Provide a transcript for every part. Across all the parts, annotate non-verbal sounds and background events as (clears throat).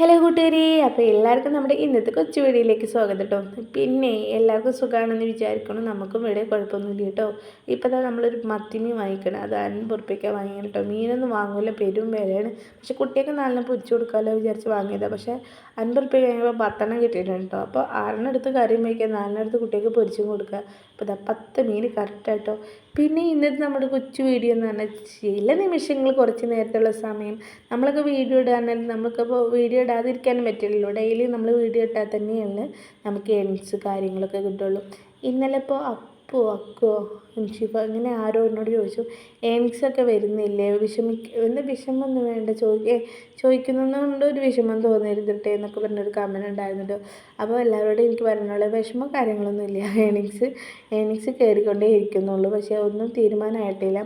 Hello കൂട്ടുകാരി അപ്പോൾ എല്ലാവർക്കും നമ്മുടെ ഇന്നത്തെ കൊച്ചു വീഡിയോയിലേക്ക് സ്വാഗതം കേട്ടോ. പിന്നെ എല്ലാവർക്കും സുഖമാണെന്ന് വിചാരിക്കണം നമുക്കും ഇവിടെ കുഴപ്പമൊന്നുമില്ല കേട്ടോ. ഇപ്പോൾ തന്നെ നമ്മളൊരു മത്തിമീൻ വാങ്ങിക്കണം. അത് അൻപത് റുപ്യക്കാണ് വാങ്ങിയത് കേട്ടോ. മീനൊന്നും വാങ്ങില്ല പെരും വിലയാണ്. പക്ഷെ കുട്ടിയൊക്കെ നാലിനെ പൊരിച്ചു കൊടുക്കാമല്ലോ വിചാരിച്ച് വാങ്ങിയതാണ് പക്ഷേ അൻപത് റുപ്യ കഴിയുമ്പോൾ പത്തെണ്ണം കിട്ടിയിട്ടുണ്ട് കേട്ടോ. അപ്പോൾ ആറെണ്ണം എടുത്ത് കറിയും വയ്ക്കുക. നാലെണ്ണം എടുത്ത് കുട്ടിയൊക്കെ പൊരിച്ചും കൊടുക്കുക. അപ്പോൾ ഇതാ പത്ത് മീൻ കറക്റ്റായിട്ടോ? പിന്നെ ഇന്നത്തെ നമ്മുടെ കൊച്ചു വീഡിയോ എന്ന് പറഞ്ഞാൽ ചില നിമിഷങ്ങൾ കുറച്ച് നേരത്തുള്ള സമയം നമ്മളൊക്കെ വീഡിയോ ഇടാണെങ്കിൽ നമുക്കിപ്പോൾ വീഡിയോ ഇടാതിരിക്കാനും പറ്റില്ലല്ലോ. ഡെയിലി നമ്മൾ വീഡിയോ ഇട്ടാൽ തന്നെയാണ് നമുക്ക് എൻസ് കാര്യങ്ങളൊക്കെ കിട്ടുള്ളൂ. ഇന്നലെ ഇപ്പോൾ അപ്പോ അക്കോ ഇൻഷിഫ ഇങ്ങനെ ആരോ എന്നോട് ചോദിച്ചു. എയിംസൊക്കെ വരുന്നില്ലേ? വിഷമിക്ക എന്താ വിഷമമൊന്നും വേണ്ട. ചോദിക്കേ ചോദിക്കുന്നതുകൊണ്ട് ഒരു വിഷമം തോന്നരുതട്ടെ എന്നൊക്കെ പറഞ്ഞൊരു കമന്റ് ഉണ്ടായിരുന്നല്ലോ. അപ്പോൾ എല്ലാവരോടും എനിക്ക് പറയാനുള്ള വിഷമം കാര്യങ്ങളൊന്നുമില്ല. (laughs) Earnings earnings കയറിക്കൊണ്ടേ ഇരിക്കുന്നുള്ളൂ. പക്ഷേ ഒന്നും തീരുമാനമായിട്ടില്ല.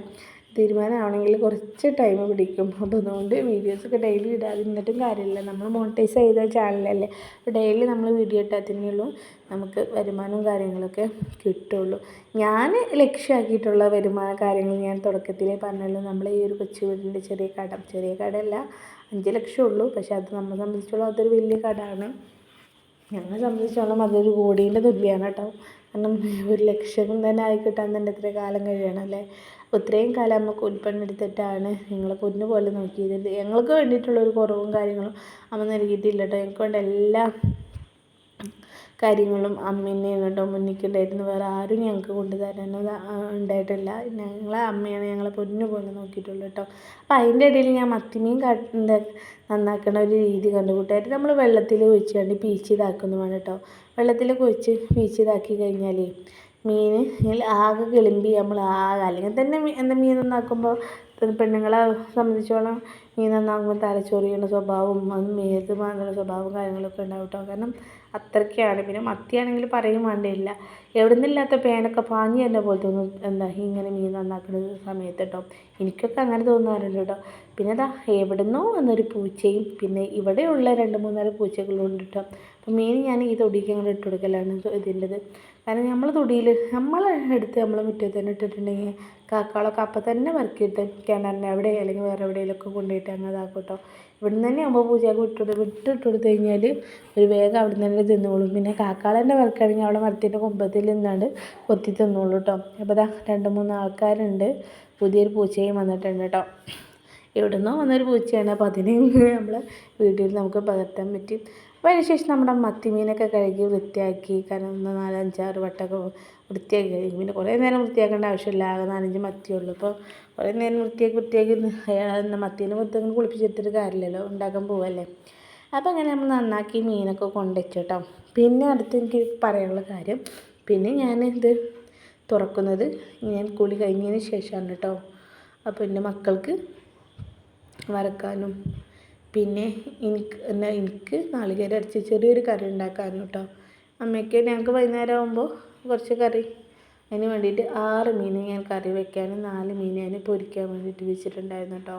തീരുമാനമാണെങ്കിൽ കുറച്ച് ടൈം പിടിക്കും. അപ്പോൾ അതുകൊണ്ട് വീഡിയോസൊക്കെ ഡെയിലി ഇടാതിരുന്നിട്ടും കാര്യമില്ല. നമ്മൾ മോണിറ്റൈസ് ചെയ്ത ചാനലല്ലേ അപ്പോൾ ഡെയിലി നമ്മൾ വീഡിയോ ഇട്ടാൽ തന്നെയുള്ളൂ നമുക്ക് വരുമാനവും കാര്യങ്ങളൊക്കെ കിട്ടുള്ളൂ. ഞാൻ ലക്ഷ്യമാക്കിയിട്ടുള്ള വരുമാന കാര്യങ്ങൾ ഞാൻ തുടക്കത്തിലേ പറഞ്ഞല്ലോ. നമ്മൾ ഈ ഒരു കൊച്ചു വീടിന്റെ ചെറിയ കട. ചെറിയ കടയല്ല അഞ്ച് ലക്ഷം ഉള്ളൂ. പക്ഷേ അത് നമ്മളെ സംബന്ധിച്ചോളം അതൊരു വലിയ കടമാണ്. ഞങ്ങളെ സംബന്ധിച്ചോളം അതൊരു കോടീന്റെ തുല്യമാണ് കേട്ടോ. കാരണം ഒരു ലക്ഷം തന്നെ ആയി കിട്ടാൻ തന്നെ ഇത്ര കാലം കഴിയണം അല്ലേ ഇത്രയും കാലം അമ്മ കൂലിപ്പണിയെടുത്തിട്ടാണ് ഞങ്ങളെ പൊന്നു പോലെ നോക്കിയത് ഞങ്ങൾക്ക് വേണ്ടിയിട്ടുള്ള ഒരു കുറവും കാര്യങ്ങളും അമ്മ നൽകിയിട്ടില്ല കേട്ടോ. ഞങ്ങൾക്ക് വേണ്ട എല്ലാ കാര്യങ്ങളും അമ്മേനെയും കേട്ടോ മുന്നിക്കുണ്ടായിരുന്നു. വേറെ ആരും ഞങ്ങൾക്ക് കൊണ്ടു തരാനോ ഉണ്ടായിട്ടില്ല. ഞങ്ങളെ അമ്മയാണ് ഞങ്ങളെ പൊന്നു പോലെ നോക്കിയിട്ടുള്ളൂ കേട്ടോ. അപ്പോൾ അതിന്റെ ഇടയിൽ ഞാൻ മത്തിമീൻ എന്താ നന്നാക്കുന്ന ഒരു രീതി കണ്ടു. കൂട്ടുകാർ നമ്മൾ വെള്ളത്തിൽ ഒഴിച്ച് കണ്ട് പീച്ച് ഇതാക്കുന്നതാണ് കേട്ടോ. വെള്ളത്തിൽ കുഴിച്ച് പീച്ച് ഇതാക്കി കഴിഞ്ഞാൽ മീൻ ആകെ കിളിമ്പി നമ്മൾ ആകെ. അല്ലെങ്കിൽ തന്നെ എന്താ മീൻ നന്നാക്കുമ്പോൾ പെണ്ണുങ്ങളെ സംബന്ധിച്ചോളം മീൻ നന്നാകുമ്പോൾ തലച്ചോറിയുടെ സ്വഭാവം അത് മേത്ത് മാറുന്ന സ്വഭാവവും കാര്യങ്ങളൊക്കെ ഉണ്ടാവും കേട്ടോ കാരണം അത്രയ്ക്കാണ്. പിന്നെ മത്തിയാണെങ്കിൽ പറയും വേണ്ടിയില്ല. എവിടെ നിന്നില്ലാത്ത പേനൊക്കെ പാഞ്ഞ് തന്നെ പോലെ തോന്നും. എന്താ ഇങ്ങനെ മീൻ നന്നാക്കുന്ന സമയത്ത് കേട്ടോ എനിക്കൊക്കെ അങ്ങനെ തോന്നാറുണ്ട് കേട്ടോ. പിന്നെ അതാ എവിടെ നിന്നോ വന്നൊരു പൂച്ചയും പിന്നെ ഇവിടെയുള്ള രണ്ട് മൂന്നാൽ പൂച്ചകളും ഉണ്ട് കേട്ടോ. അപ്പോൾ മെയിൻ ഞാൻ ഈ തൊടിക്ക് അങ്ങോട്ട് ഇട്ട് കൊടുക്കലാണ് ഇതിന്റെത്. കാരണം നമ്മൾ തൊടിയിൽ നമ്മൾ എടുത്ത് നമ്മൾ മുറ്റത്ത് തന്നെ ഇട്ടിട്ടുണ്ടെങ്കിൽ കാക്കകളൊക്കെ അപ്പം തന്നെ വർക്കിയിട്ട് കിണറിനെ അവിടെ അല്ലെങ്കിൽ വേറെ എവിടെയെങ്കിലുമൊക്കെ കൊണ്ടുപോയിട്ട് അങ്ങനെ ഇതാക്കും കേട്ടോ നിന്ന് തന്നെ ആകുമ്പോൾ പൂജയൊക്കെ വിട്ടിട്ട് വിട്ടിട്ട് കൊടുത്തു കഴിഞ്ഞാൽ ഒരു വേഗം അവിടെ നിന്ന് തന്നെ തിന്നോളും പിന്നെ കാക്കാളന്റെ വർക്കാണെങ്കിൽ അവിടെ മരത്തിന്റെ കുമ്പത്തിൽ നിന്നാണ്ട് കൊത്തി തിന്നോളൂ കേട്ടോ അപ്പോൾ ഇതാ രണ്ട് മൂന്ന് ആൾക്കാരുണ്ട്. പുതിയൊരു പൂച്ചയും വന്നിട്ടുണ്ട് കേട്ടോ എവിടെ നിന്നോ വന്നൊരു പൂച്ചയാണ്. അപ്പോൾ അതിനെ നമ്മൾ വീട്ടിൽ നമുക്ക് പകർത്താൻ പറ്റും. അതിനുശേഷം നമ്മുടെ മത്തിമീനൊക്കെ കഴുകി വൃത്തിയാക്കി കാരണം ഒന്ന് നാലഞ്ചാറ് വട്ടമൊക്കെ വൃത്തിയാക്കി കഴിയും പിന്നെ കുറേ നേരം വൃത്തിയാക്കേണ്ട ആവശ്യമില്ല ആകെ നാലഞ്ച് മത്തിയുള്ളൂ. അപ്പോൾ കുറേ നേരം വൃത്തിയാക്കി വൃത്തിയാക്കി മത്തീനെ വൃത്തിയാക്കി കുളിപ്പിച്ചെടുത്തിട്ട് കാര്യമില്ലല്ലോ ഉണ്ടാക്കാൻ പോവല്ലേ. അപ്പോൾ അങ്ങനെ നമ്മൾ നന്നാക്കി മീനൊക്കെ കൊണ്ടുവച്ചു കേട്ടോ. പിന്നെ അടുത്ത് എനിക്ക് പറയാനുള്ള കാര്യം പിന്നെ ഞാൻ ഇത് തുറക്കുന്നത് ഞാൻ കുളി കഴിഞ്ഞതിന് ശേഷമാണ് കേട്ടോ. അപ്പോൾ എന്റെ മക്കൾക്ക് വറക്കാനും പിന്നെ എനിക്ക് എന്താ എനിക്ക് നാളികേരം അരച്ച് ചെറിയൊരു കറി ഉണ്ടാക്കാമായിരുന്നു കേട്ടോ അമ്മയ്ക്ക് ഞങ്ങൾക്ക് വൈകുന്നേരം ആകുമ്പോൾ കുറച്ച് കറി. അതിന് വേണ്ടിയിട്ട് ആറ് മീൻ ഞാൻ കറി വെക്കാനും നാല് മീൻ ഞാൻ പൊരിക്കാൻ വേണ്ടിയിട്ട് വെച്ചിട്ടുണ്ടായിരുന്നു കേട്ടോ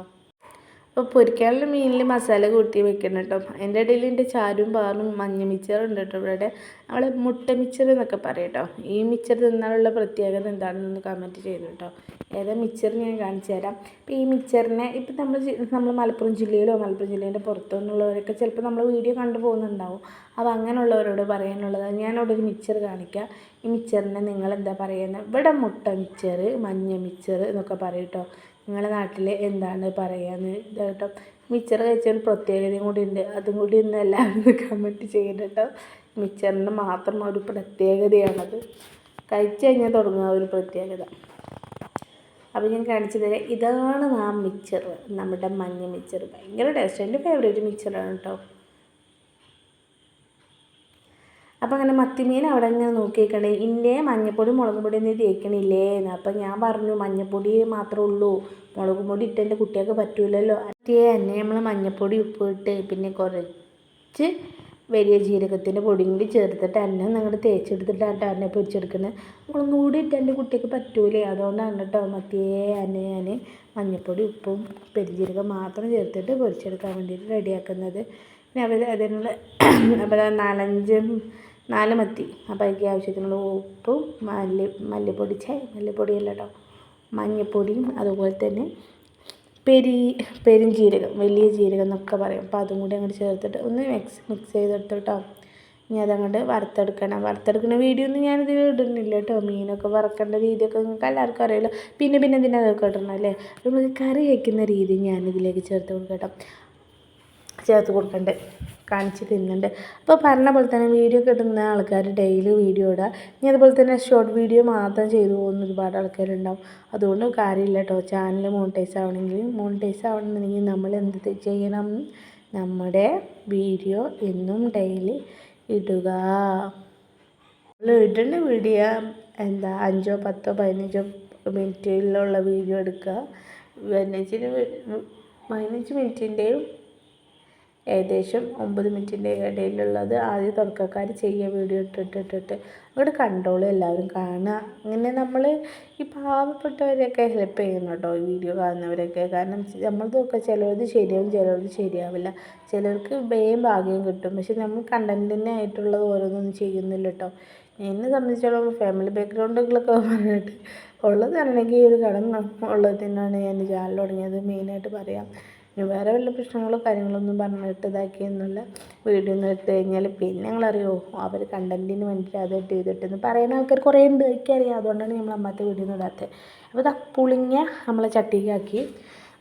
അപ്പോൾ പൊരിക്കാനുള്ള മീനിൽ മസാല കൂട്ടി വെക്കണം കേട്ടോ. അതിന്റെ ഇടയിൽ എന്റെ ചാരും പാറും മഞ്ഞ മിച്ചറുണ്ട് കേട്ടോ ഇവിടെ. നമ്മൾ മുട്ട മിച്ചർ എന്നൊക്കെ പറയും കേട്ടോ. ഈ മിച്ചർ തിന്നാനുള്ള പ്രത്യേകത എന്താണെന്നൊന്ന് കമന്റ് ചെയ്തു കേട്ടോ. ഏതാ മിച്ചർ ഞാൻ കാണിച്ചു തരാം. അപ്പോൾ ഈ മിച്ചറിനെ ഇപ്പം നമ്മൾ നമ്മൾ മലപ്പുറം ജില്ലയിലോ മലപ്പുറം ജില്ലേന്റെ പുറത്തു നിന്നുള്ളവരൊക്കെ ചിലപ്പോൾ നമ്മൾ വീഡിയോ കണ്ടു പോകുന്നുണ്ടാവും. അപ്പോൾ അങ്ങനെയുള്ളവരോട് പറയാനുള്ളത് ഞാനവിടെ ഒരു മിച്ചർ കാണിക്കാം. ഈ മിച്ചറിനെ നിങ്ങൾ എന്താ പറയുന്നത് ഇവിടെ മുട്ട മിച്ചർ മഞ്ഞ മിച്ചർ എന്നൊക്കെ പറയും കേട്ടോ. നിങ്ങളുടെ നാട്ടിൽ എന്താണ് പറയാന്ന് കേട്ടോ മിച്ചർ കഴിച്ചൊരു പ്രത്യേകതയും കൂടി ഉണ്ട്. അതും കൂടി ഒന്ന് എല്ലാവരും കമന്റ് ചെയ്യണം മിച്ചറിന് മാത്രം ഒരു പ്രത്യേകതയാണത്. കഴിച്ചു കഴിഞ്ഞാൽ തുടങ്ങുക ഒരു പ്രത്യേകത. അപ്പോൾ ഞാൻ കാണിച്ചു തരാം. ഇതാണ് ആ മിച്ചർ. നമ്മുടെ മഞ്ഞ മിച്ചർ. ഭയങ്കര ടേസ്റ്റ് എന്റെ ഫേവറേറ്റ് മിച്ചറാണ് കേട്ടോ അപ്പോൾ അങ്ങനെ മത്തിമീൻ അവിടെ ഇങ്ങനെ നോക്കിയേക്കണേ. ഇന്നേ മഞ്ഞപ്പൊടി മുളക് പൊടി ഒന്നും തേക്കണില്ലേ എന്ന്. അപ്പം ഞാൻ പറഞ്ഞു മഞ്ഞപ്പൊടി മാത്രമേ ഉള്ളൂ. മുളക് പൊടി ഇട്ട് എന്റെ കുട്ടികൾക്ക് പറ്റൂലല്ലോ. അതേ തന്നെ നമ്മൾ മഞ്ഞപ്പൊടി ഉപ്പ് ഇട്ട് പിന്നെ കുറച്ച് വലിയ ജീരകത്തിന്റെ പൊടിയും കൂടി ചേർത്തിട്ട് എന്നെ നിങ്ങളുടെ തേച്ചെടുത്തിട്ടാണ് എന്നെ പൊരിച്ചെടുക്കുന്നത് മുളകും കൂടി ഇട്ട് എന്റെ കുട്ടിക്ക് പറ്റൂലേ. അതുകൊണ്ടാണ് കേട്ടോ മത്തിയേ അന്നെ ഞാൻ മഞ്ഞപ്പൊടി ഉപ്പും പെരുജീരകം മാത്രം ചേർത്തിട്ട് പൊരിച്ചെടുക്കാൻ വേണ്ടിയിട്ട് റെഡിയാക്കുന്നത്. പിന്നെ അവർ അതിനുള്ള (clears throat) അപ്പോൾ നാലഞ്ച് നാല് മത്തി അപ്പോൾ അതിലേക്ക് ആവശ്യത്തിനുള്ള ഉപ്പും മല്ലി മല്ലിപ്പൊടി ചേ മല്ലിപ്പൊടിയല്ല കേട്ടോ. മഞ്ഞൾപ്പൊടിയും അതുപോലെ തന്നെ പെരി പെരുംജീരകം വലിയ ജീരകം എന്നൊക്കെ പറയും. അപ്പോൾ അതും കൂടി അങ്ങോട്ട് ചേർത്തിട്ട് ഒന്ന് മിക്സ് മിക്സ് ചെയ്തെടുത്ത് കേട്ടോ. ഇനി അതങ്ങോട്ട് വറുത്തെടുക്കണം. വറുത്തെടുക്കുന്ന വീഡിയോ ഒന്നും ഞാനിത് ഇടുന്നില്ല കേട്ടോ. മീനൊക്കെ വറക്കേണ്ട രീതിയൊക്കെ നിങ്ങൾക്ക് എല്ലാവർക്കും അറിയാമല്ലോ പിന്നെ പിന്നെ ഇതിനകത്തൊക്കെ ഇടണം അല്ലേ? നമ്മൾ കറി വയ്ക്കുന്ന രീതി ഞാനിതിലേക്ക് ചേർത്ത് കൊടുക്കട്ടോ ചേർത്ത് കൊടുക്കണ്ടേ കാണിച്ച് തരുന്നുണ്ട് അപ്പോൾ പറഞ്ഞ പോലെ തന്നെ വീഡിയോ കിട്ടുന്ന ആൾക്കാർ ഡെയിലി വീഡിയോ ഇടുക ഇനി അതുപോലെ തന്നെ ഷോർട്ട് വീഡിയോ മാത്രം ചെയ്തു പോകുന്ന ഒരുപാട് ആൾക്കാരുണ്ടാവും. അതുകൊണ്ട് കാര്യമില്ല കേട്ടോ ചാനൽ മോണിറ്റൈസ് ആവണമെങ്കിൽ മോണിറ്റൈസ് ആവണമെന്നുണ്ടെങ്കിൽ നമ്മൾ എന്ത് ചെയ്യണം? നമ്മുടെ വീഡിയോ എന്നും ഡെയിലി ഇടുക. ഇടേണ്ട വീഡിയോ എന്താ? അഞ്ചോ പത്തോ പതിനഞ്ചോ മിനിറ്റിലുള്ള വീഡിയോ എടുക്കുക. പതിനഞ്ചിന് പതിനഞ്ച് മിനിറ്റിന്റെയും ഏകദേശം ഒമ്പത് മിനിറ്റിന്റെ ഇടയിലുള്ളത് ആദ്യം തുടക്കക്കാർ ചെയ്യുക വീഡിയോ ഇട്ടിട്ടിട്ടിട്ട് അങ്ങോട്ട് കണ്ടോളൂ എല്ലാവരും. കാണുക. അങ്ങനെ നമ്മൾ ഈ പാവപ്പെട്ടവരെയൊക്കെ ഹെൽപ്പ് ചെയ്യണം കേട്ടോ ഈ വീഡിയോ കാണുന്നവരൊക്കെ. കാരണം നമ്മളതൊക്കെ ചിലവർ ശരിയാവും ചിലവർക്ക് ശരിയാവില്ല. ചിലർക്ക് വേഗം ഭാഗ്യം കിട്ടും. പക്ഷെ നമ്മൾ കണ്ടന്റിനെ ആയിട്ടുള്ളത് ഓരോന്നൊന്നും ചെയ്യുന്നില്ല കേട്ടോ. എന്നെ സംബന്ധിച്ചിടത്തോളം ഫാമിലി ബാക്ക്ഗ്രൗണ്ടുകളൊക്കെ പറഞ്ഞിട്ട് ഉള്ളതാണെങ്കിൽ ഒരു കടം ഉള്ളതിനാണ് ഞാൻ ചാനൽ തുടങ്ങിയത്. മെയിനായിട്ട് പറയാം. ഇനി വേറെ വല്ല പ്രശ്നങ്ങളോ കാര്യങ്ങളൊന്നും പറഞ്ഞിട്ട് ഇതാക്കിയൊന്നുമില്ല. വീഡിയോ ഒന്നും എടുത്തു കഴിഞ്ഞാൽ പിന്നെ ഞങ്ങളറിയോ അവർ കണ്ടന്റിന് വേണ്ടിയിട്ട് അത് ഇട്ട് ചെയ്തിട്ടെന്ന് പറയുന്ന ആൾക്കാർ കുറേ ഉണ്ട് എനിക്കറിയാം. അതുകൊണ്ടാണ് നമ്മൾ അമ്മത്തെ വീഡിയോ ഒന്നും ഇടാത്തത് അപ്പോൾ ഇതാ പുളിങ്ങ നമ്മളെ ചട്ടിയിലാക്കി.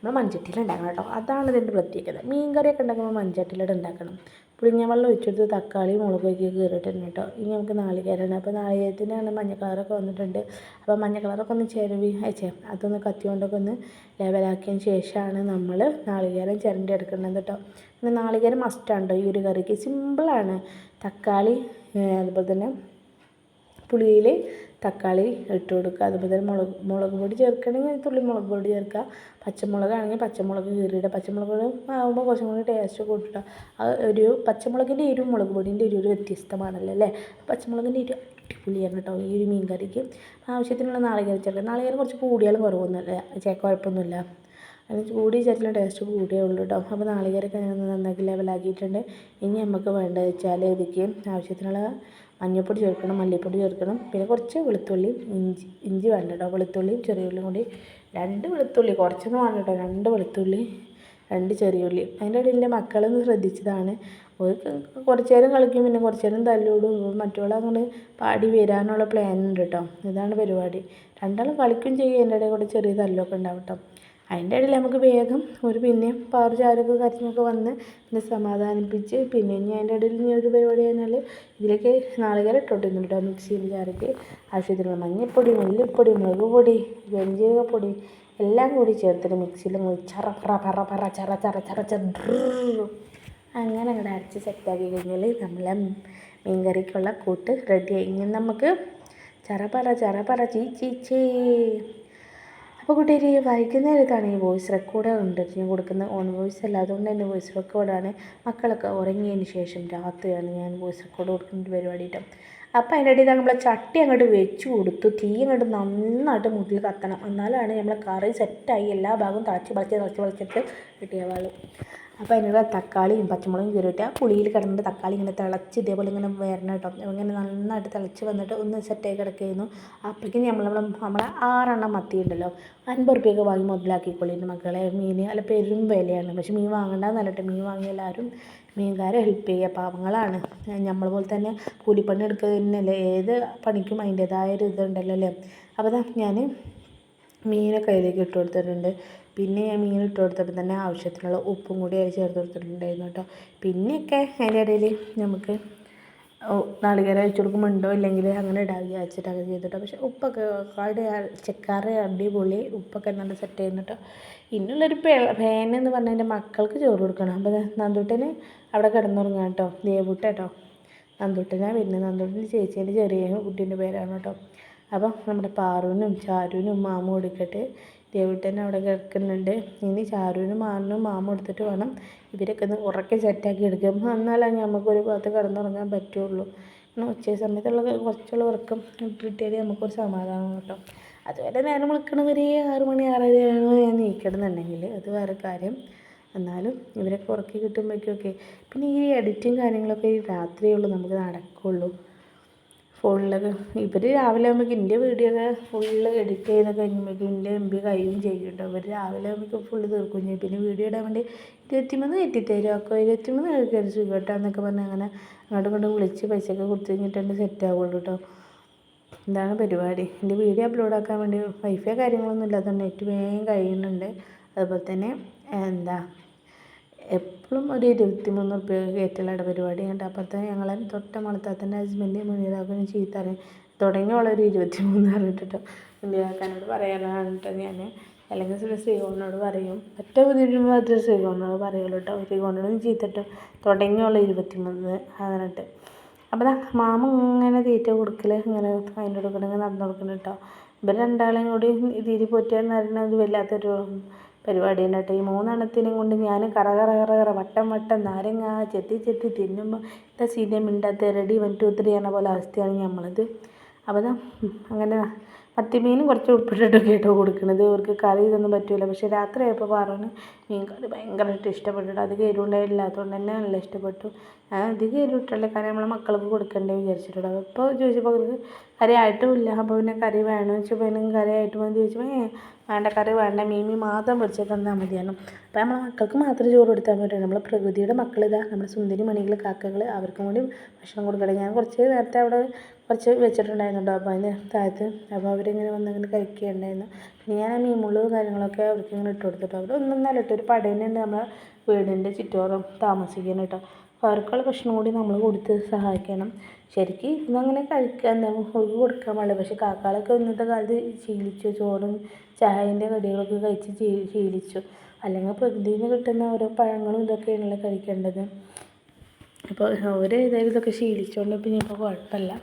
നമ്മൾ മൺചട്ടിയിൽ ഉണ്ടാക്കണം കേട്ടോ. അതാണ് ഇതിന്റെ പ്രത്യേകത. മീൻ കറിയൊക്കെ ഉണ്ടാക്കുമ്പോൾ മൺചട്ടിയിലൂടെ ഉണ്ടാക്കണം. പുളിങ്ങ വെള്ളം ഒഴിച്ചെടുത്ത് തക്കാളി മുളക് ഒക്കെ കീറിയിട്ടുണ്ട് കേട്ടോ. ഇനി നമുക്ക് നാളികേരമാണ് അപ്പോൾ നാളികേരത്തിനാണ് മഞ്ഞ കളറൊക്കെ വന്നിട്ടുണ്ട്. അപ്പോൾ മഞ്ഞ കളറൊക്കെ ഒന്ന് ചിരവി അയച്ചേ അതൊന്ന് കത്തി കൊണ്ടൊക്കെ ഒന്ന് ലെവലാക്കിയതിന് ശേഷമാണ് നമ്മൾ നാളികേരം ചിരണ്ടി എടുക്കുന്നത് കേട്ടോ. പിന്നെ നാളികേരം മസ്റ്റാണ് കേട്ടോ ഈ ഒരു കറിക്ക്. സിമ്പിളാണ്. തക്കാളി അതുപോലെ തന്നെ പുളിയിൽ തക്കാളി ഇട്ട് കൊടുക്കുക. അതുപോലെ മുളക് മുളക് പൊടി ചേർക്കണമെങ്കിൽ തുള്ളി മുളക് പൊടി ചേർക്കുക. പച്ചമുളകാണെങ്കിൽ പച്ചമുളക് കീറിയിടുക. പച്ചമുളക് ആകുമ്പോൾ കുറച്ചും കൂടി ടേസ്റ്റ് കൂട്ടുക. ഒരു പച്ചമുളകിന്റെ ഇരു മുളക് പൊടിന്റെ എരിവും വ്യത്യസ്തമാണല്ലോ അല്ലേ? പച്ചമുളകിന്റെ എരിവ് അടിപൊളിയാണ് കേട്ടോ ഈ ഒരു മീൻ കറിക്ക്. ആവശ്യത്തിനുള്ള നാളികേരം ചേർക്കുക. നാളികേരം കുറച്ച് കൂടിയാലും കുറവൊന്നുമില്ല. കുഴപ്പമൊന്നുമില്ല. അതിന് കൂടി ചേർത്തുള്ള ടേസ്റ്റ് കൂടിയേ ഉള്ളൂ കേട്ടോ. അപ്പോൾ നാളികേരമൊക്കെ ഞാൻ നന്നാക്കി ലെവലാക്കിയിട്ടുണ്ട് ഇനി നമുക്ക് വേണ്ടത് വെച്ചാൽ ഇതിലേക്ക് ആവശ്യത്തിനുള്ള മഞ്ഞൾപ്പൊടി ചേർക്കണം മല്ലിപ്പൊടി ചേർക്കണം പിന്നെ കുറച്ച് വെളുത്തുള്ളി ഇഞ്ചി ഇഞ്ചി വേണ്ട കേട്ടോ വെളുത്തുള്ളിയും ചെറിയ ഉള്ളിയും കൂടി രണ്ട് വെളുത്തുള്ളി കുറച്ചൊന്നും വേണ്ട കേട്ടോ. രണ്ട് വെളുത്തുള്ളി രണ്ട് ചെറിയ ഉള്ളി. അതിന്റെ ഇടയിൽ എന്റെ മക്കളൊന്ന് ശ്രദ്ധിച്ചതാണ്. കുറച്ച് നേരം കളിക്കും പിന്നെ കുറച്ച് നേരം തല്ലോടും മറ്റുള്ള അങ്ങനെ പാടി വരാനുള്ള പ്ലാൻ ഉണ്ട് കേട്ടോ. ഇതാണ് പരിപാടി. രണ്ടാളും കളിക്കും ചെയ്യും എന്റെ ഇടയിൽ കൂടെ ചെറിയ തല്ലൊക്കെ ഉണ്ടാവും കേട്ടോ. അതിന്റെ ഇടയിൽ നമുക്ക് വേഗം ഒരു പിന്നെയും പവർ ചാരക്ക് കാര്യങ്ങളൊക്കെ വന്ന് പിന്നെ സമാധാനിപ്പിച്ച് പിന്നെ ഇനി അതിന്റെ ഇടയിൽ ഇനി ഒരു പരിപാടി കഴിഞ്ഞാൽ ഇതിലേക്ക് നാളികേരം ഇട്ടോട്ടിരുന്നു കേട്ടോ മിക്സിയിൽ ചാരക്ക് ആവശ്യത്തിനുള്ള മഞ്ഞൾപ്പൊടി മല്ലിപ്പൊടി മുളക് പൊടി വെഞ്ചീരകപ്പൊടി എല്ലാം കൂടി ചേർത്തിട്ട് മിക്സിയിൽ ചറ പറ പറ പറ ചറ ചറ ചറ ചറ അങ്ങനെ അങ്ങോട്ട് അരച്ച് സെറ്റാക്കി കഴിഞ്ഞാൽ നമ്മളെ മീൻകറിക്കുള്ള കൂട്ട് റെഡിയായി ഇനി നമുക്ക് ചറ പറ ചറ പറ ചീ ചീ ചീ. അപ്പോൾ കൂട്ടുകാരി വൈകുന്നേരത്താണ് ഈ വോയിസ് റെക്കോർഡ് ഉണ്ട്. ഞാൻ കൊടുക്കുന്ന ഓൺ വോയിസ് അല്ല. അതുകൊണ്ട് തന്നെ വോയിസ് റെക്കോർഡാണ് മക്കളൊക്കെ ഉറങ്ങിയതിന് ശേഷം രാത്രിയാണ് ഞാൻ വോയിസ് റെക്കോർഡ് കൊടുക്കുന്ന പരിപാടി അപ്പോൾ അതിന്റെ ഇടയിൽ നമ്മളെ ചട്ടി അങ്ങോട്ട് വെച്ച് കൊടുത്തു. തീ അങ്ങോട്ട് നന്നായിട്ട് മുട്ടിൽ കത്തണം. എന്നാലാണ് നമ്മളെ കറി സെറ്റായി എല്ലാ ഭാഗവും തിളച്ച് വളച്ച് തിളച്ച് കിട്ടിയ കിട്ടിയാവുള്ളൂ അപ്പോൾ അതിനുള്ള തക്കാളിയും പച്ചമുളകും കീറിയിട്ട് പുളിയിൽ കിടന്നിട്ട് തക്കാളി ഇങ്ങനെ തിളച്ച് ഇതേപോലെ ഇങ്ങനെ വരണം കേട്ടോ. ഇങ്ങനെ നന്നായിട്ട് തിളച്ച് വന്നിട്ട് ഒന്ന് സെറ്റായി കിടക്കുകയായിരുന്നു. അപ്പോഴേക്കും നമ്മൾ നമ്മളെ ആറെണ്ണം മത്തി ഉണ്ടല്ലോ അൻപത് റുപ്യൊക്കെ വാങ്ങി മുതലാക്കിക്കൊള്ളിന്റെ മക്കളെ. മീൻ അല്ല പെരും വിലയാണ്. പക്ഷേ മീൻ വാങ്ങണ്ടെന്നല്ലട്ടെ മീൻ വാങ്ങിയ എല്ലാവരും മീൻകാരെ ഹെൽപ്പ് ചെയ്യുക പാവങ്ങളാണ്. നമ്മൾ പോലെ തന്നെ കൂലിപ്പണി എടുക്കുന്നതന്നെയല്ലേ ഏത് പണിക്കും അതിന്റേതായ ഒരു ഇതുണ്ടല്ലോ അല്ലേ? അപ്പോൾ ഞാൻ മീനൊക്കെ അതിലേക്ക് ഇട്ട് കൊടുത്തിട്ടുണ്ട്. പിന്നെ ഞാൻ മീൻ ഇട്ട് കൊടുത്തപ്പോൾ തന്നെ ആവശ്യത്തിനുള്ള ഉപ്പും കൂടി അതിൽ ചേർത്ത് കൊടുത്തിട്ടുണ്ടായിരുന്നു കേട്ടോ. പിന്നെയൊക്കെ അതിന്റെ ഇടയിൽ നമുക്ക് നാളികേരം അഴിച്ചു കൊടുക്കുമ്പോണ്ടോ ഇല്ലെങ്കിൽ അങ്ങനെ ഇടാവുക വെച്ചിട്ട് അങ്ങനെ ചെയ്തിട്ടോ പക്ഷേ ഉപ്പൊക്കെ കടി ചെക്കാറ് അടിപൊളി ഉപ്പൊക്കെ നല്ല സെറ്റ് ചെയ്യുന്നുട്ടോ ഇന്നുള്ളൊരു പേന എന്ന് പറഞ്ഞാൽ എന്റെ മക്കൾക്ക് ചോറ് കൊടുക്കണം. അപ്പോൾ നന്ദുട്ടന് അവിടെ കിടന്നുറങ്ങാം കേട്ടോ. ദേവൂട്ട കേട്ടോ. നന്ദുട്ടനാണ് വരുന്നത്. നന്ദുട്ടന്റെ ചേച്ചീന്റെ ചെറിയ കുട്ടീന്റെ പേരാണ് കേട്ടോ. അപ്പം നമ്മുടെ പാറുവിനും ചാരുവിനും മാമും എടുക്കട്ടെ ദേവുട്ടൻ അവിടെ കിടക്കുന്നുണ്ട്. ഇനി ചാരുവിനും മാറിനും മാമ എടുത്തിട്ട് വേണം ഇവരൊക്കെ ഒന്ന് ഉറക്കെ സെറ്റാക്കി എടുക്കും എന്നാലാണ് നമുക്കൊരു ഭാഗത്ത് കിടന്നുറങ്ങാൻ പറ്റുള്ളൂ. പിന്നെ ഉച്ച സമയത്തുള്ള കുറച്ചുള്ള ഉറക്കം കിട്ടിയാൽ നമുക്കൊരു സമാധാനം കേട്ടോ. അതുവരെ നേരം വിളിക്കണവരെ ആറ് മണി ആറരയാണ് ഞാൻ നീക്കണമെന്നുണ്ടെങ്കിൽ അത് വേറെ കാര്യം. എന്നാലും ഇവരൊക്കെ ഉറക്കി കിട്ടുമ്പോഴേക്കൊക്കെ പിന്നെ ഈ എഡിറ്റും കാര്യങ്ങളൊക്കെ ഈ രാത്രിയുള്ളൂ നമുക്ക് നടക്കുള്ളൂ. ഫോണിലൊക്കെ. ഇവർ രാവിലെ ആകുമ്പോഴേക്കും എന്റെ വീഡിയോ ഒക്കെ ഫുള്ള് എഡിറ്റ് ചെയ്ത് കഴിയുമ്പോഴേക്കും എന്റെ എം ബി കഴിയും ചെയ്യും കേട്ടോ ഇവർ രാവിലെ ആകുമ്പോഴേക്കും ഫുള്ള് തീർക്കും ചെയ്യും. പിന്നെ വീഡിയോ ഇടാൻ വേണ്ടി ഇരുപത്തിമൂന്ന് കയറ്റി തരും ഒക്കെ ഇരുപത്തിമൂന്ന് കയറി സുഖട്ടോ എന്നൊക്കെ പറഞ്ഞ് അങ്ങനെ അങ്ങോട്ടും ഇങ്ങോട്ടും വിളിച്ച് പൈസയൊക്കെ കൊടുത്തു കഴിഞ്ഞിട്ടുണ്ട് സെറ്റ് ആവുള്ളൂ കേട്ടോ ഇതാണ് പരിപാടി. എന്റെ വീഡിയോ അപ്ലോഡ് ആക്കാൻ വേണ്ടി വൈഫൈ കാര്യങ്ങളൊന്നും ഇല്ലാത്തതുകൊണ്ട് നെറ്റ് വേഗം കഴിയുന്നുണ്ട്. അതുപോലെ തന്നെ എന്താ എപ്പോഴും ഒരു ഇരുപത്തിമൂന്ന് റുപ്യ കയറ്റലാണ് പരിപാടി എന്നിട്ട് അപ്പുറത്തെ ഞങ്ങളെ തൊട്ട മണത്താത്തന്റെ ഹസ്ബൻഡ് മുനീറാക്കാനും ചീത്ത പറയും ഉള്ള ഒരു ഇരുപത്തിമൂന്ന് പറഞ്ഞിട്ടോ മുനീറാക്കാനോട് പറയാനാണ് ഞാൻ അല്ലെങ്കിൽ പിന്നെ ശ്രീകോണിനോട് പറയും. ഒറ്റ ബുദ്ധിമുട്ട് മാത്രമേ ശ്രീകോണിനോട് പറയുള്ളൂ കേട്ടോ. ശ്രീകോണിനോടും ചീത്തട്ടോ. തുടങ്ങിയോളം ഇരുപത്തിമൂന്ന് പറഞ്ഞിട്ട്. അപ്പോൾ ദാ മാമ ഇങ്ങനെ തീറ്റ കൊടുക്കൽ ഇങ്ങനെ അതിന്റെ കൊടുക്കണമെങ്കിൽ നടന്നു കൊടുക്കണം കേട്ടോ. ഇവർ രണ്ടാളെയും കൂടി തീരി പോറ്റുക പറയുന്നത് വല്ലാത്തൊരു പരിപാടി കേട്ടോ. ഈ മൂന്നെണ്ണത്തിനെയും കൊണ്ട് ഞാൻ കറ കറ കറ കറ വട്ടം വട്ടം നാരങ്ങ ചെത്തി ചെത്തി തിന്നുമ്പോൾ എന്താ സീനിയ മിണ്ടാത്ത റെഡി വൺ ടു ത്രീ എന്ന പോലെ അവസ്ഥയാണ് നമ്മളത് അപ്പോൾ അങ്ങനെ മത്തിമീനും കുറച്ച് ഉപ്പിട്ടിട്ടൊക്കെ കേട്ടോ കൊടുക്കുന്നത് അവർക്ക് കറി ഇതൊന്നും പറ്റില്ല പക്ഷേ രാത്രി ആയപ്പോൾ പറഞ്ഞു മീൻ കറി ഭയങ്കരമായിട്ട് ഇഷ്ടപ്പെട്ടിട്ട് അധികം എരിവുണ്ടായില്ലാത്തതുകൊണ്ട് തന്നെ നല്ല ഇഷ്ടപ്പെട്ടു. ഞാൻ അധികം എരിവിട്ടല്ലേ കാര്യം നമ്മളെ മക്കൾക്ക് കൊടുക്കണ്ടേ വിചാരിച്ചിട്ടുണ്ട് അപ്പോൾ ചോദിച്ചപ്പോൾ അവർക്ക് കറി ആയിട്ടുമില്ല അപ്പോൾ പിന്നെ കറി വേണമെന്ന് വെച്ചപ്പോൾ പിന്നെ കറി ആയിട്ട് മതി ചോദിച്ചപ്പോൾ വേണ്ട കറി വേണ്ട മീമി മാത്രം പൊരിച്ച് തന്നാൽ മതിയാണ് അപ്പോൾ നമ്മളെ മക്കൾക്ക് മാത്രം ചോറ് കൊടുത്താൽ മതി നമ്മൾ പ്രകൃതിയുടെ മക്കളിതാ. നമ്മുടെ സുന്ദരി മണികൾ കാക്കകൾ അവർക്കും കൂടി ഭക്ഷണം കൊടുക്കണം. ഞാൻ കുറച്ച് നേരത്തെ അവിടെ കുറച്ച് വെച്ചിട്ടുണ്ടായിരുന്നു അപ്പോൾ അതിന് താഴത്ത് അപ്പോൾ അവരിങ്ങനെ വന്നിങ്ങനെ കഴിക്കുകയുണ്ടായിരുന്നു പിന്നെ ഞാൻ ആ മുള്ളും കാര്യങ്ങളൊക്കെ അവർക്ക് ഇങ്ങനെ ഇട്ട് കൊടുത്തിട്ടോ. അവിടെ ഒന്നും നല്ല ഇട്ട് ഒരു പടയുന്നുണ്ട് നമ്മളെ വീടിന്റെ ചുറ്റോറും താമസിക്കാൻ കേട്ടോ. അവർക്കുള്ള ഭക്ഷണം കൂടി നമ്മൾ കൊടുത്ത് സഹായിക്കണം. ശരിക്കും ഇന്നങ്ങനെ കഴിക്കുക എന്താ ഒഴിവ് കൊടുക്കാൻ പാടില്ല. പക്ഷേ കാക്കാളൊക്കെ ഇന്നത്തെ കാലത്ത് ശീലിച്ചു ചോറും ചായന്റെ കടികളൊക്കെ കഴിച്ച് ശീലിച്ചു. അല്ലെങ്കിൽ പ്രകൃതിയിൽ നിന്ന് കിട്ടുന്ന ഓരോ പഴങ്ങളും ഇതൊക്കെയാണല്ലോ കഴിക്കേണ്ടത്. അപ്പോൾ അവർ ഏതായാലും ഇതൊക്കെ ശീലിച്ചുകൊണ്ട് പിന്നെ ഇപ്പോൾ കുഴപ്പമില്ല.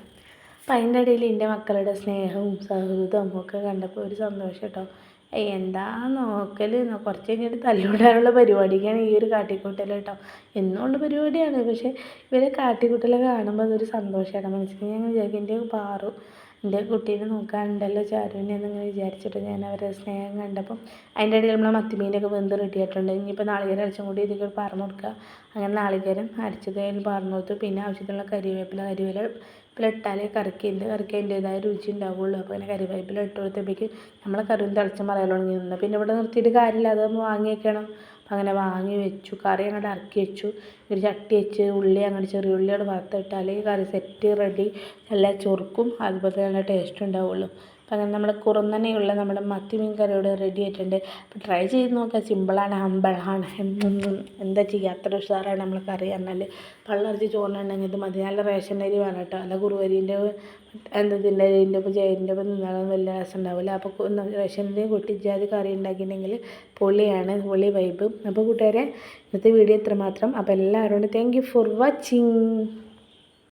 അപ്പം അതിന്റെ ഇടയിൽ എന്റെ മക്കളുടെ സ്നേഹവും സൗഹൃദവും ഒക്കെ കണ്ടപ്പോൾ ഒരു സന്തോഷം കേട്ടോ. എന്താ നോക്കൽ കുറച്ച് കഴിഞ്ഞിട്ട് തല്ലുകൂടാനുള്ള പരിപാടിക്കാണ് ഈ ഒരു കാട്ടിക്കൂട്ടൽ കേട്ടോ. എന്നുള്ള പരിപാടിയാണ്. പക്ഷേ ഇവരെ കാട്ടിക്കൂട്ടൽ കാണുമ്പോൾ അതൊരു സന്തോഷമാണ് മനസ്സിന് ഞാൻ വിചാരിക്കും എന്റെ പാറു. എന്റെ കുട്ടീനെ നോക്കാനുണ്ടല്ലോ ചാരുവിനെ എന്നിങ്ങനെ വിചാരിച്ചിട്ട് ഞാൻ അവരെ സ്നേഹം കണ്ടപ്പം അതിന്റെ ഇടയിൽ നമ്മളെ മത്തിമീനൊക്കെ വെന്ത് റെഡി ആയിട്ടുണ്ട് ഇനിയിപ്പോൾ നാളികേരം അരച്ചും കൂടി ഇതൊക്കെ പറഞ്ഞു കൊടുക്കുക. അങ്ങനെ നാളികേരം അരച്ചത് അതിൽ പറഞ്ഞു കൊടുത്തു. പിന്നെ ആവശ്യത്തിനുള്ള കരിവേപ്പില കരിവേല ഇട്ടാലേ കറിക്ക് എന്റെ കറിക്ക് അതിന്റേതായ രുചി ഉണ്ടാവുള്ളൂ. അപ്പോൾ അങ്ങനെ കറിവേപ്പില ഇട്ട് കൊടുത്തപ്പോഴേക്ക് നമ്മളെ കറിയും തിളച്ച് മറയാൻ തുടങ്ങി. നിന്ന് പിന്നെ ഇവിടെ നിർത്തിയിട്ട് കാര്യമില്ല. അത് വാങ്ങി വെക്കണം അപ്പം അങ്ങനെ വാങ്ങി വെച്ചു കറി അങ്ങോട്ട് ഇറക്കി വെച്ചു. ഒരു ചട്ടി വെച്ച് ഉള്ളി അങ്ങോട്ട് ചെറിയ ഉള്ളി അങ്ങോട്ട് വറുത്തിട്ടാൽ കറി സെറ്റ് റെഡി നല്ല ചൊറുക്കും അതുപോലെ നല്ല ടേസ്റ്റ് ഉണ്ടാവുള്ളൂ. അപ്പം അങ്ങനെ നമ്മുടെ കുറന്നനെയുള്ള നമ്മുടെ മത്തി മീൻ കറി റെഡി ആയിട്ടുണ്ട്. അപ്പോൾ ട്രൈ ചെയ്ത് നോക്കുക സിമ്പിളാണ് ഹമ്പിളാണ് എന്നൊന്നും എന്താ ചെയ്യുക? അത്ര ഉഷാറാണ് നമ്മൾ കറി പറഞ്ഞാൽ പള്ളറിച്ച് ചോറിനുണ്ടെങ്കിൽ ഇത് മതി. നല്ല റേഷൻ അരി വേണം കേട്ടോ. അല്ല കുറുവരീന്റെ എന്താ ഇതിന്റെ ഇതിന്റെ ഒപ്പം ചേരിന്റെ ഒപ്പം നിന്നാലും വലിയ രസം ഉണ്ടാവില്ല അപ്പോൾ അരി കൊട്ടിച്ചാതി കറി ഉണ്ടാക്കിയിട്ടുണ്ടെങ്കിൽ പൊളിയാണ് പൊളി വൈബ് അപ്പോൾ കൂട്ടുകാരെ ഇന്നത്തെ വീഡിയോ ഇത്രമാത്രം. അപ്പോൾ എല്ലാവരോടും താങ്ക് യു ഫോർ വാച്ചിങ്